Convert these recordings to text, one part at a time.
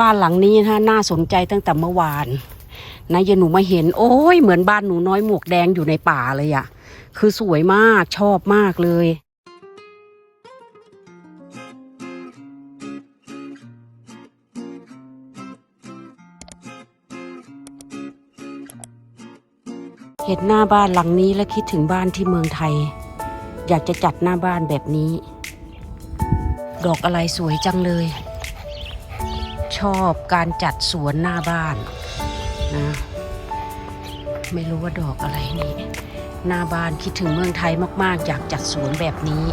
บ้านหลังนี้นะ น่าสนใจตั้งแต่เมื่อวานนะยายหนูมาเห็น โอ้ยเหมือนบ้านหนูน้อยหมวกแดงอยู่ในป่าเลยอะคือสวยมากชอบมากเลยเห็นหน้าบ้านหลังนี้แล้วคิดถึงบ้านที่เมืองไทย อยากจะจัดหน้าบ้านแบบนี้ ดอกอะไรสวยจังเลย ชอบการจัดสวนหน้าบ้านนะ ไม่รู้ว่าดอกอะไรนี่ หน้าบ้านคิดถึงเมืองไทยมาก ๆ อยากจัดสวนแบบนี้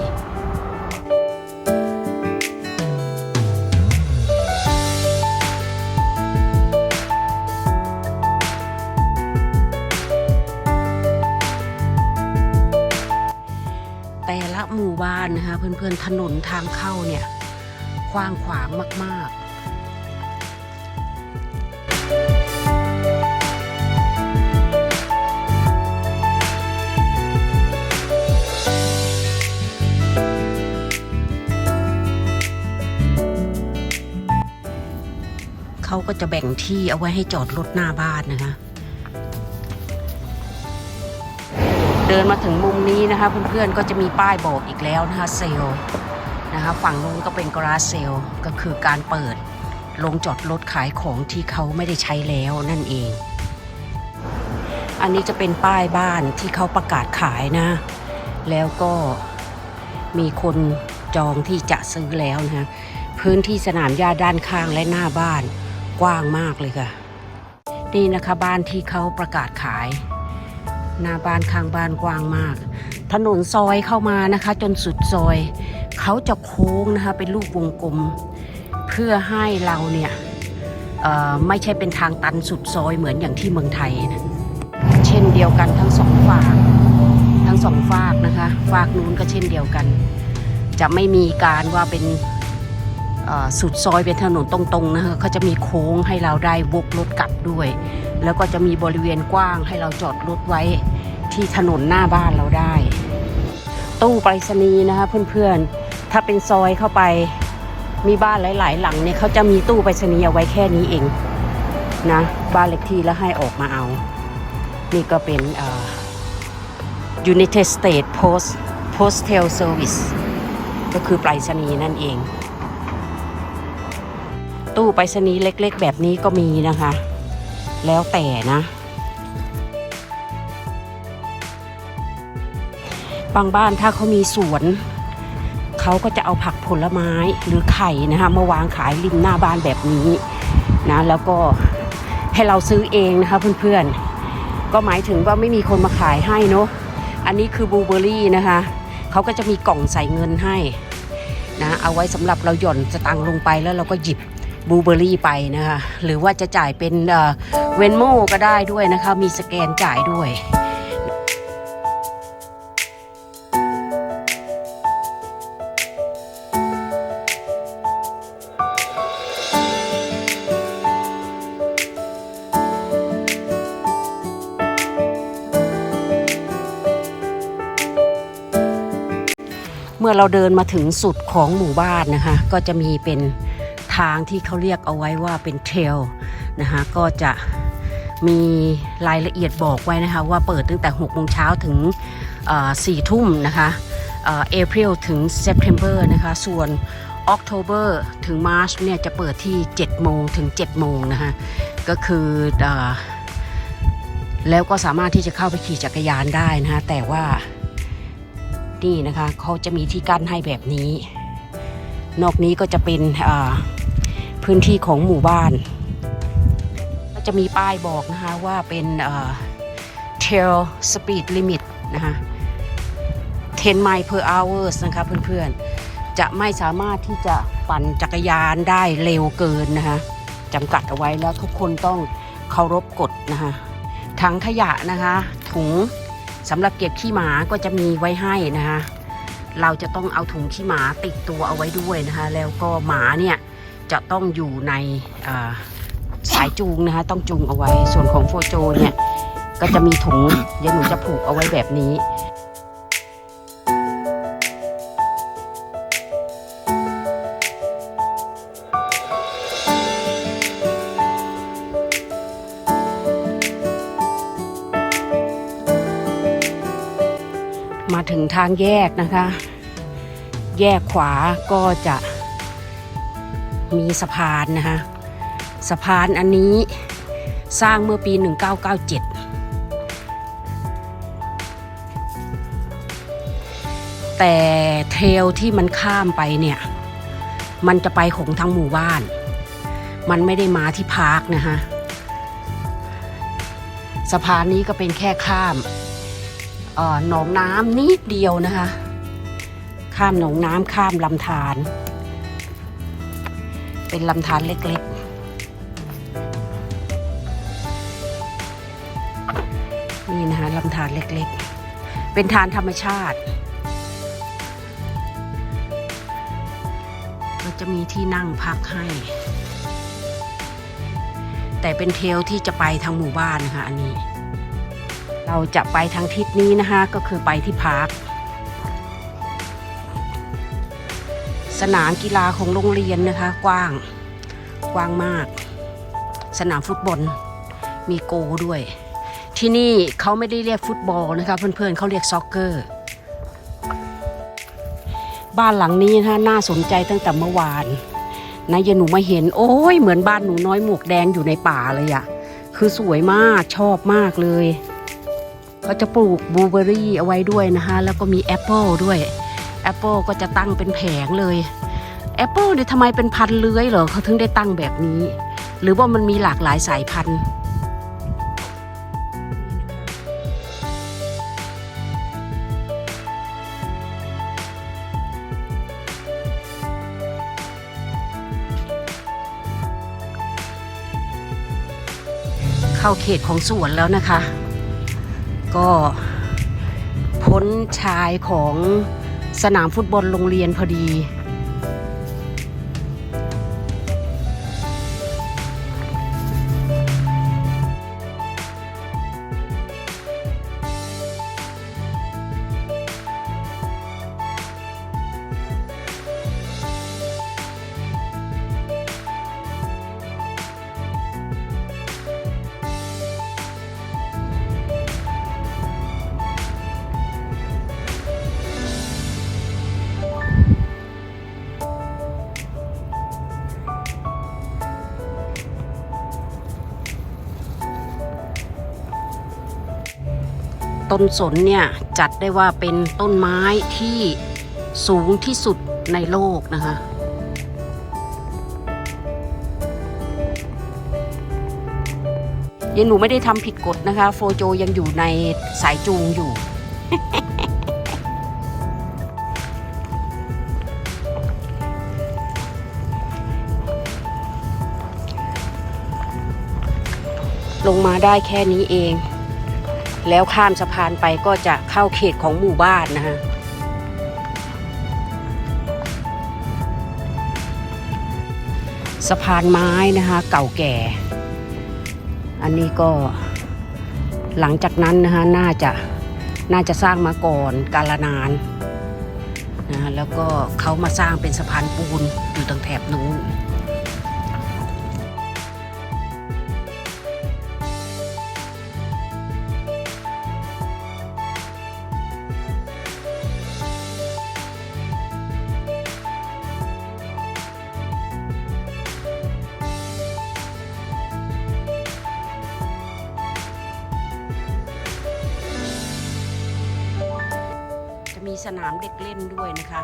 แต่ละหมู่บ้านนะคะเพื่อนๆถนนทางเข้าเนี่ยกว้างขวางมากๆ ก็จะแบ่งที่เอาไว้ให้จอดรถหน้าบ้านนะคะ เดินมาถึงมุมนี้นะคะเพื่อนๆก็จะมีป้ายบอกอีกแล้วนะคะเซลนะคะฝั่งนู้นก็เป็นกราเซลก็คือการเปิดลงจอดรถขายของที่เขาไม่ได้ใช้แล้วนั่นเอง อันนี้จะเป็นป้ายบ้านที่เขาประกาศขายนะ แล้วก็มีคนจองที่จะซื้อแล้วนะะพื้นที่สนามหญ้าด้านข้างและหน้าบ้าน กว้างมากเลยค่ะ นี่นะคะบ้านที่เขาประกาศขาย หน้าบ้านข้างบ้านกว้างมาก ถนนซอยเข้ามานะคะ จนสุดซอย เขาจะโค้งนะคะเป็นรูปวงกลม เพื่อให้เราเนี่ยไม่ใช่เป็นทางตันสุดซอยเหมือนอย่างที่เมืองไทยนะเช่นเดียวกันทั้งสองฝาก ทั้งสองฝากนะคะ ฝากนู้นก็เช่นเดียวกัน จะไม่มีการว่าเป็น สุดซอยเป็นถนนตรงๆนะคะเขาจะมีโค้งให้เราได้วกรถกลับด้วย แล้วก็จะมีบริเวณกว้างให้เราจอดรถไว้ที่ถนนหน้าบ้านเราได้ ตู้ไปรษณีย์นะคะเพื่อนๆ ถ้าเป็นซอยเข้าไปมีบ้านหลายๆ หลังเนี่ยเขาจะมีตู้ไปรษณีย์เอาไว้แค่นี้เองนะบ้านเล็กที่แล้วให้ออกมาเอา นี่ก็เป็นอ่อ United States Post Postal Service ก็คือไปรษณีย์นั่นเอง ตู้ไปรษณีย์เล็ก ๆ แบบนี้ก็มีนะคะ แล้วแต่นะ บางบ้านถ้าเขามีสวนเขาก็จะเอาผักผลไม้หรือไข่นะคะมาวางขายริมหน้าบ้านแบบนี้นะแล้วก็ให้เราซื้อเองนะคะเพื่อนๆ ก็หมายถึงว่าไม่มีคนมาขายให้เนาะอันนี้คือบลูเบอร์รี่นะคะเขาก็จะมีกล่องใส่เงินให้นะเอาไว้สำหรับเราหย่อนสตังค์ลงไปแล้วเราก็หยิบ บลูเบอร์รี่ไปนะคะ หรือว่าจะจ่ายเป็นเวนโมก็ได้ด้วยนะคะ มีสแกนจ่ายด้วยเมื่อเราเดินมาถึงสุดของหมู่บ้านนะคะ ก็จะมีเป็น ทางที่เขาเรียกเอาไว้ว่าเป็นเทรลนะคะก็จะมีรายละเอียดบอกไว้นะคะว่าเปิดตั้งแต่6โมงเช้าถึง4ทุ่มนะคะเอพ i l ถึง September นะคะ ส่วน October ถึง March เนี่ยจะเปิดที่ 7 โมงถึง 7 โมงนะคะก็คือออแล้วก็สามารถที่จะเข้าไปขี่จักรยานได้นะคะแต่ว่านี่นะคะเขาจะมีที่กั้นให้แบบนี้ นอกนี้ก็จะเป็นอ่า พื้นที่ของหมู่บ้าน ก็จะมีป้ายบอกนะคะว่าเป็นเทลสปีดลิมิตนะคะ10 mile per hour นะคะเพื่อนๆ จะไม่สามารถที่จะปั่นจักรยานได้เร็วเกินนะคะจำกัดเอาไว้แล้วทุกคนต้องเคารพกฎนะคะถังขยะนะคะถุงสำหรับเก็บขี้หมาก็จะมีไว้ให้นะคะเราจะต้องเอาถุงขี้หมาติดตัวเอาไว้ด้วยนะคะแล้วก็หมาเนี่ย จะต้องอยู่ในสายจูงนะคะต้องจูงเอาไว้ ส่วนของโฟโจเนี่ยก็จะมีถุงเดี๋ยวหนูจะผูกเอาไว้แบบนี้มาถึงทางแยกนะคะ แยกขวาก็จะ มีสะพานนะคะสะพานอันนี้สร้างเมื่อปี 1997 แต่เทรลที่มันข้ามไปเนี่ย มันจะไปหงทั้งหมู่บ้าน มันไม่ได้มาที่พาร์คนะคะสะพานนี้ก็เป็นแค่ข้ามหนองน้ำนิดเดียวนะคะ ข้ามหนองน้ำข้ามลำธาร เป็นลำธารเล็กๆ นี่นะคะลำธารเล็กๆ เป็นทานธรรมชาติ ก็จะมีที่นั่งพักให้ แต่เป็นเทลที่จะไปทางหมู่บ้านนะคะอันนี้ เราจะไปทางทิศนี้นะคะ ก็คือไปที่พาร์ค สนามกีฬาของโรงเรียนนะคะ กว้างกว้างมาก สนามฟุตบอลมีโกด้วย ที่นี่เขาไม่ได้เรียกฟุตบอลนะคะเพื่อนๆเขาเรียกซ็อกเกอร์ บ้านหลังนี้นะคะน่าสนใจตั้งแต่เมื่อวานนะยายหนูมาเห็น โอ้ยเหมือนบ้านหนูน้อยหมวกแดงอยู่ในป่าเลยอะคือสวยมากชอบมากเลยเขาจะปลูกบลูเบอร์รี่เอาไว้ด้วยนะคะ แล้วก็มีแอปเปิลด้วย แอปเปิลก็จะตั้งเป็นแผงเลยแอปเปิลเนี่ยทำไมเป็นพันเลื้อยเหรอเขาถึงได้ตั้งแบบนี้ หรือว่ามันมีหลากหลายสายพันธุ์เข้าเขตของสวนแล้วนะคะ ก็พ้นชายของ สนามฟุตบอลโรงเรียนพอดี ต้นสนเนี่ยจัดได้ว่าเป็นต้นไม้ที่สูงที่สุดในโลกนะคะยังหนูไม่ได้ทำผิดกฎนะคะ โฟโจยังอยู่ในสายจูงอยู่ ลงมาได้แค่นี้เอง แล้วข้ามสะพานไปก็จะเข้าเขตของหมู่บ้านนะฮะสะพานไม้นะคะเก่าแก่ อันนี้ก็หลังจากนั้นนะคะน่าจะน่าจะสร้างมาก่อนกาลนานนะแล้วก็เขามาสร้างเป็นสะพานปูนอยู่ตรงแถบนู้น สนามเด็กเล่นด้วยนะคะ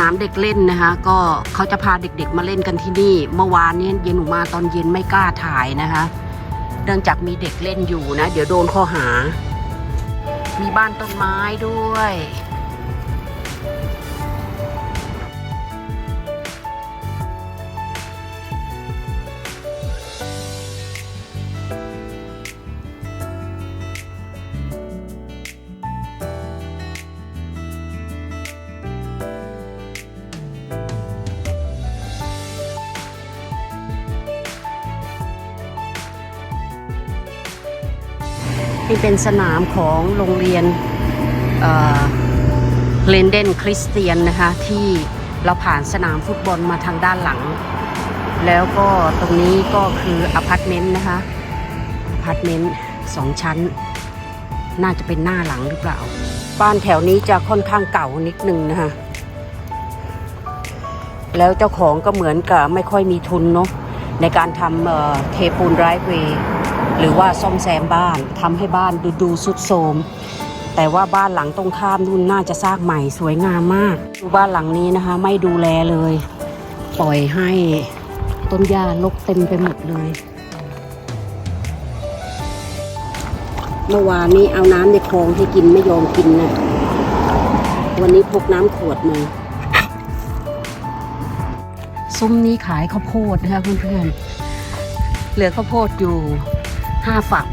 นามเด็กเล่นนะคะ ก็เขาจะพาเด็กๆมาเล่นกันที่นี่ เมื่อวานนี้เย็นหนูมาตอนเย็นไม่กล้าถ่ายนะคะ เนื่องจากมีเด็กเล่นอยู่นะ เดี๋ยวโดนข้อหา มีบ้านต้นไม้ด้วย นี่เป็นสนามของโรงเรียนเลนเดนคริสเตียนนะคะ ที่เราผ่านสนามฟุตบอลมาทางด้านหลัง แล้วก็ตรงนี้ก็คืออพาร์ตเมนต์นะคะอพาร์ตเมนต์สองชั้น น่าจะเป็นหน้าหลังหรือเปล่า บ้านแถวนี้จะค่อนข้างเก่านิดนึงนะคะแล้วเจ้าของก็เหมือนกับไม่ค่อยมีทุนเนาะในการทำเอ่อเทปูนไรเวย์ หรือว่าซ่อมแซมบ้านทำให้บ้านดูดูสุดโทมแต่ว่าบ้านหลังตรงข้ามนู่นน่าจะสร้างใหม่สวยงามมากดูบ้านหลังนี้นะคะ ไม่ดูแลเลย ปล่อยให้ต้นหญ้ารกเต็มไปหมดเลย เมื่อวานนี้เอาน้ำในคลองให้กินไม่ยอมกินนะวันนี้พกน้ำขวดมาซุ้มนี้ขายข้าวโพดนะคะเพื่อนๆเหลือข้าวโพดอยู่ ห้าฝัก